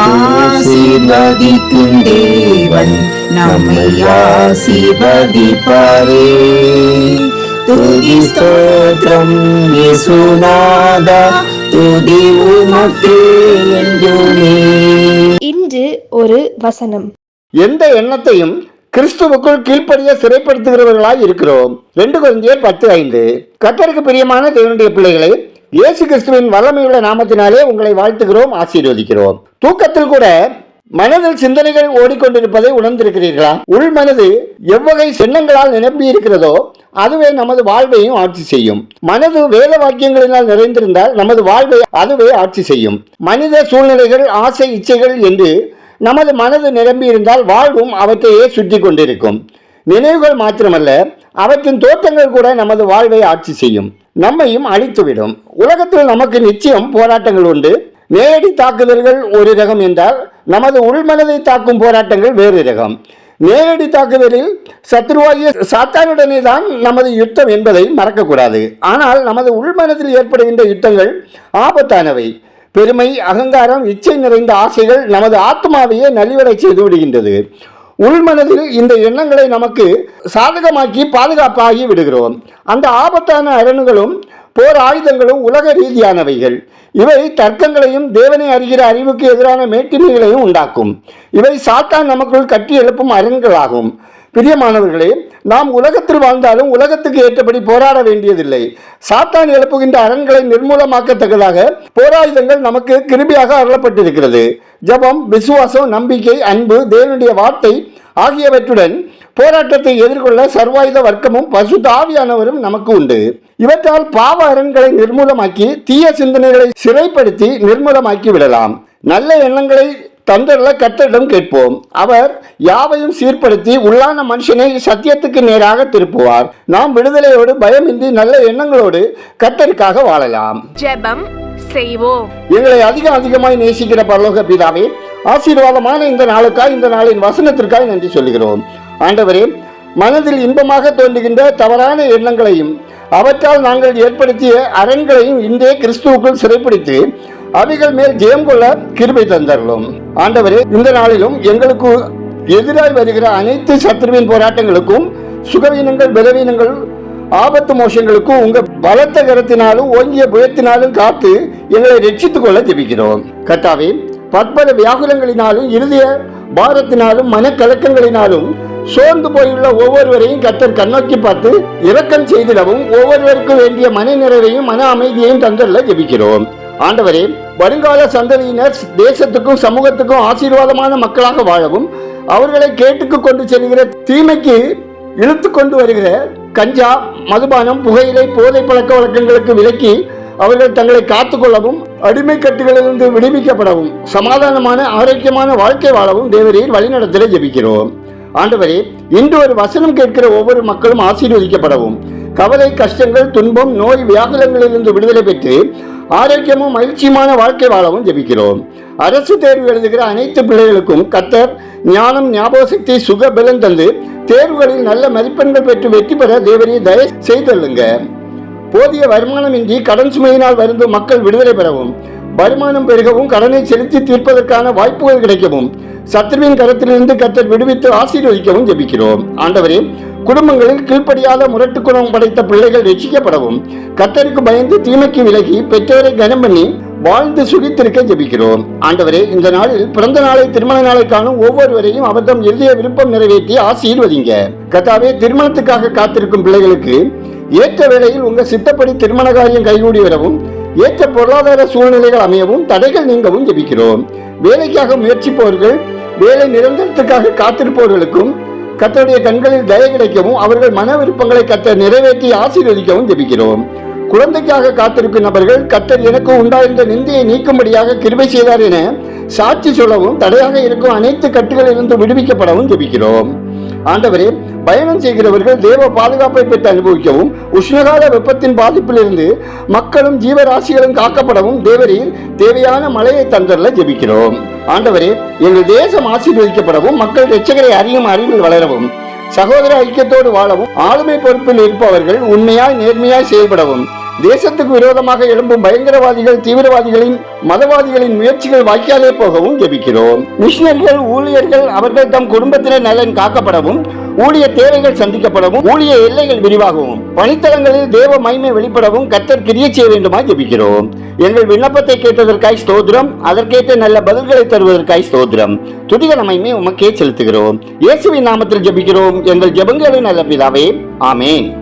ஆசீர்வதிக்கும் தேவன் நம்மை ஆசீர்வதிப்பாரே. துதி ஸ்தோத்திரம் இயேசுநாதா துதி உமக்கே என்றுமே. இன்று ஒரு வசனம். எந்த எண்ணத்தையும் கிறிஸ்துவுக்குள் கீழ்ப்படிய சிறைப்படுத்துகிறவர்களாய் இருக்கிறோம். ரெண்டு குழந்தையர் பத்து ஐந்து. கத்தருக்கு பிரியமான தேவனுடைய பிள்ளைகளை இயேசு கிறிஸ்துவின் வல்லமையுள்ள நாமத்தினாலே உங்களை வாழ்த்துகிறோம் ஆசீர்வதிக்கிறோம். தூக்கத்தில் கூட மனதில் சிந்தனைகள் ஓடிக்கொண்டிருப்பதை உணர்ந்திருக்கிறீர்களா? உள் மனது எவ்வகை சின்னங்களால் நிரம்பி இருக்கிறதோ அதுவே நமது வாழ்வையும் ஆட்சி செய்யும். மனது வேத வாக்கியங்களினால் நிறைந்திருந்தால் நமது வாழ்வை அதுவே ஆட்சி செய்யும். மனித சூழ்நிலைகள் ஆசை இச்சைகள் என்று நமது மனது நிரம்பி இருந்தால் வாழ்வும் அவற்றையே சுற்றி கொண்டிருக்கும். நினைவுகள் மாத்திரமல்ல அவற்றின் தோற்றங்கள் கூட நமது வாழ்வை ஆட்சி செய்யும். நம்மையும் அழித்துவிடும். உலகத்தில் நமக்கு நிச்சயம் போராட்டங்கள் உண்டு. நேரடி தாக்குதல்கள் ஒரு ரகம் என்றால் நமது உள்மனதை தாக்கும் போராட்டங்கள் வேறு ரகம். நேரடி தாக்குதலில் சத்ருவாகிய சாத்தானுடனே தான் நமது யுத்தம் என்பதை மறக்கக்கூடாது. ஆனால் நமது உள்மனதில் ஏற்படுகின்ற யுத்தங்கள் ஆபத்தானவை. பெருமை அகங்காரம் இச்சை நிறைந்த ஆசைகள் நமது ஆத்மாவையே நலிவடை செய்து விடுகின்றது. உள்மனதில் இந்த எண்ணங்களை நமக்கு சாதகமாக்கி பாதுகாப்பாகி விடுகிறோம். அந்த ஆபத்தான அரணுகளும் போர் ஆயுதங்களும் உலக ரீதியானவைகள். இவை தர்க்கங்களையும் தேவனை அறிகிற அறிவுக்கு எதிரான மேட்டிமைகளையும் உண்டாக்கும். இவை சாத்தான் நமக்குள் கட்டி எழுப்பும் அரண்களாகும். பிரியமானவர்களே நாம் உலகத்தில் வாழ்ந்தாலும் உலகத்துக்கு ஏற்றபடி போராட வேண்டியதில்லை. சாத்தான் எழுப்புகின்ற அரண்களை நிர்மூலமாக்கத்தக்கதாக போராயுதங்கள் நமக்கு கிருபியாக அருளப்பட்டிருக்கிறது. ஜபம் விசுவாசம் நம்பிக்கை அன்பு தேவனுடைய வார்த்தை ஆகியவற்றுடன் போராட்டத்தை எதிர்கொள்ள சர்வாயுத வர்க்கமும் பசு தாவியானவரும் நமக்கு உண்டு. இவற்றால் பாவ அரண்களை நிர்மூலமாக்கி தீய சிந்தனைகளை சிறைப்படுத்தி நிர்மூலமாக்கி விடலாம். நல்ல எண்ணங்களை தந்தரல கத்தரிடம் கேட்போம். அவர் யாவையும் சீர்படுத்தி உள்ளான மனுஷனை சத்தியத்துக்கு நேராக திருப்புவார். நாம் விடுதலையோடு பயமின்றி நல்ல எண்ணங்களோடு கத்தருக்காக வாழலாம். ஜெபம் செய்வோம். எங்களை அதிக அதிகமாய் நேசிக்கிற பரலோக பிதாவே ஆசீர்வாதமான இந்த நாளுக்காய் இந்த நாளின் வசனத்திற்காய் நன்றி சொல்கிறோம் ஆண்டவரே மனதில் இன்பமாக தோன்றுகின்ற தவறான எண்ணங்களையும் அவற்றால் நாங்கள் ஏற்படுத்திய அரண்களையும் இன்றே கிறிஸ்துவுக்குள் சிறைப்பிடித்து அவைகள் மேல் ஜெயம் கொள்ள கிருபை தந்தருளும். ஆண்டவரே இந்த நாளிலும் எங்களுக்கு எதிராய் வருகிற அனைத்து சத்ருவின் போராட்டங்களுக்கும் சுகவீனங்கள் பலவீனங்கள் ஆபத்து மோசங்களுக்கும் உங்க பலத்த கரத்தினாலும் ஓங்கிய புயத்தினாலும் காத்து எங்களை ரட்சித்துக் கொள்ள ஜெபிக்கிறோம். கர்த்தாவே பற்பல வியாகுலங்களினாலும் இருதய பாரத்தினாலும் மனக்கலக்கங்களினாலும் சோர்ந்து போயுள்ள ஒவ்வொருவரையும் கத்தர் கண்ணோக்கி பார்த்து இரக்கம் செய்திடவும் ஒவ்வொருவருக்கும் வேண்டிய மன நிறைவையும் மன அமைதியையும் தந்துள்ள ஜெபிக்கிறோம். ஆண்டவரே வருங்கால சந்ததியினர் தேசத்துக்கும் சமூகத்துக்கும் ஆசீர்வாதமான மக்களாக வாழவும் அவர்களை கேட்டுக்கு கொண்டு செல்கிற தீமைக்கு இழுத்து கொண்டு வருகிற கஞ்சா மதுபானம் புகையிலை போதை பழக்க வழக்கங்களுக்கு விலக்கி அவர்கள் தங்களை காத்துக்கொள்ளவும் அடிமை கட்டுகளிலிருந்து விடுவிக்கப்படவும் சமாதானமான ஆரோக்கியமான வாழ்க்கை வாழவும் தேவரீர் வழிநடத்தலை ஜெபிக்கிறோம். ஆண்டவரே இன்று ஒரு வசனம் கேட்கிற ஒவ்வொரு மக்களும் ஆசீர்வதிக்கப்படவும். கவலை கஷ்டங்கள் துன்பம் நோய் வியாகுலங்களிலிருந்து விடுதலை பெற்று ஆரோக்கியமும் மகிழ்ச்சியுமான வாழ்க்கை வாழவும் ஜெபிக்கிறோம். அரசு தேர்வு எழுதுகிற அனைத்து பிள்ளைகளுக்கும் கத்தர் ஞானம் ஞாபக சக்தி சுக பலன் தந்து தேர்வுகளில் நல்ல மதிப்பெண்கள் பெற்று வெற்றி பெற தேவரீ தயவு செய்தள்ளுங்க போதிய வருமானமின்றி கடன் சுமையினால் வருந்தும் மக்கள் விடுதலை பெறவும். வருமானம் பெருகவும் கடனை செலுத்தி தீர்ப்பதற்கான வாய்ப்புகள் கிடைக்கவும் சத்ருவின் கரத்திலிருந்து கத்தர் விடுவித்து ஆசீர்வதிக்கவும் ஜெபிக்கிறோம். ஆண்டவரே குடும்பங்களில் கீழ்ப்படியாத முரட்டு குணம் படைத்த பிள்ளைகள் ரட்சிக்கப்படவும் கத்தருக்கு பயந்து தீமைக்கு விலகி பெற்றோரை கனம் பண்ணி வாழ்ந்து சுகித்திருக்க ஜெபிக்கிறோம். ஆண்டவரே இந்த நாளில் பிறந்த நாளை திருமண நாளை காணும் ஒவ்வொருவரையும் அவர்தம் எழுதிய விருப்பம் நிறைவேற்றி ஆசீர்வதிங்க. கத்தாவே திருமணத்துக்காக காத்திருக்கும் பிள்ளைகளுக்கு ஏற்ற வேளையில் உங்க சித்தப்படி திருமண காரியம் கைகூடி வரவும் ஏற்ற பொருளாதார சூழ்நிலைகள் அமையவும் தடைகள் நீங்கவும் ஜெபிக்கிறோம். வேலைக்காக முயற்சிப்பவர்கள் வேலை நிரந்தரத்துக்காக காத்திருப்பவர்களுக்கும் கத்தருடைய கண்களில் தய கிடைக்கவும் அவர்கள் மன விருப்பங்களை கத்த நிறைவேற்றி ஆசீர்வதிக்கவும் ஜெபிக்கிறோம். குழந்தைக்காக காத்திருக்கும் நபர்கள் கத்தர் எனக்கு உண்டாயிருந்த நிந்தையை நீக்கும்படியாக கிருபை செய்தார் என சாட்சி சொல்லவும் தடையாக இருக்கும் அனைத்து கட்டுகளிலிருந்து விடுவிக்கப்படவும் ஜெபிக்கிறோம். ஆண்டவரே பயணம் செய்கிறவர்கள் தேவ பாதுகாப்பை பெற்று அனுபவிக்கவும் உஷ்ணகால வெப்பத்தின் பாதிப்பிலிருந்து மக்களும் ஜீவராசிகளும் காக்கப்படவும் தேவரீர் தேவையான மழையை தந்தரல ஜெபிக்கிறோம். ஆண்டவரே எங்கள் தேசம் ஆசீர்வதிக்கப்படவும் மக்கள் ரட்சகரை அறியும் அறிவில் வளரவும் சகோதர ஐக்கியத்தோடு வாழவும் ஆளுமை பொறுப்பில் இருப்பவர்கள் உண்மையாய் நேர்மையாய் செயல்படவும் தேசத்துக்கு விரோதமாக எழும்பும் பயங்கரவாதிகள் தீவிரவாதிகளின் மதவாதிகளின் முயற்சிகள் வாய்க்காலே போகவும் ஜெபிக்கிறோம். மிஷினர்கள் ஊழியர்கள் அவர்கள் தம் குடும்பத்தினர் நலன் காக்கப்படவும் ஊழிய தேவைகள் சந்திக்கப்படவும் ஊழிய எல்லைகள் விரிவாகவும் பணித்தளங்களில் தேவ மகிமை வெளிப்படவும் கத்தர் கிரிய செய்ய வேண்டுமாய் ஜெபிக்கிறோம். எங்கள் விண்ணப்பத்தை கேட்டதற்காய் ஸ்தோத்திரம் அதற்கேற்ற நல்ல பதில்களை தருவதற்காய் ஸ்தோத்திரம். துதிக மகிமை உமக்கே செலுத்துகிறோம். இயேசுவின் நாமத்தில் ஜெபிக்கிறோம். எங்கள் ஜெபங்களின் நல்ல பிதாவே ஆமேன்.